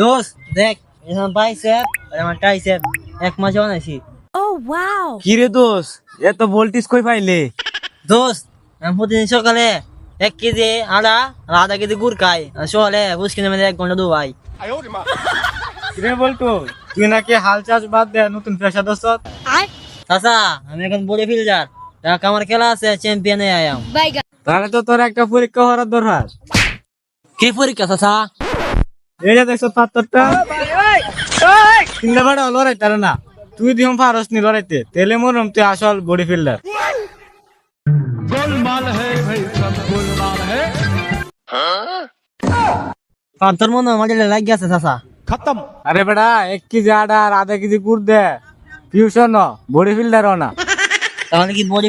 দোস্ত দেখ এখন বাইসেপ আর আমার ট্রাইসেপ এক মাসে বানাইছি। Oh wow! কি রে দোষ এত ভোল্টেজ কই পাইলে? দোস্ত আমি প্রতিদিন সকালে এক কেজি আর আধা কেজি গুড় খাই আর সকালে উস্কিনে মেলে এক ঘণ্টা দুবাই। রে বলতো তুই নাকি হাল চাষ বাদ দে নতুন পেশা দোস্ত? চাচা আমি এখন বডি ফিল্ডার। দেখ আমার খেলা আছে চ্যাম্পিয়নে আয়াম তাহলে তো তোর একটা পরীক্ষা হওয়ার দরকার। কি পরীক্ষা চাচা? যে দেখছ পাত্তরটা তিনটা বাড়া লড়াই তার না তুই দিহম পারস নি লড়াইতে তেলে মরম তুই আসল বডি ফিল্ডার। পাথর মনে মাঝে লাগিয়ে আছে চাচা। আরে বেটা এক কেজি আটা আর আধা কেজি গুড় দে। টিউশন বডি ফিল্ডার না। তাহলে কি বডি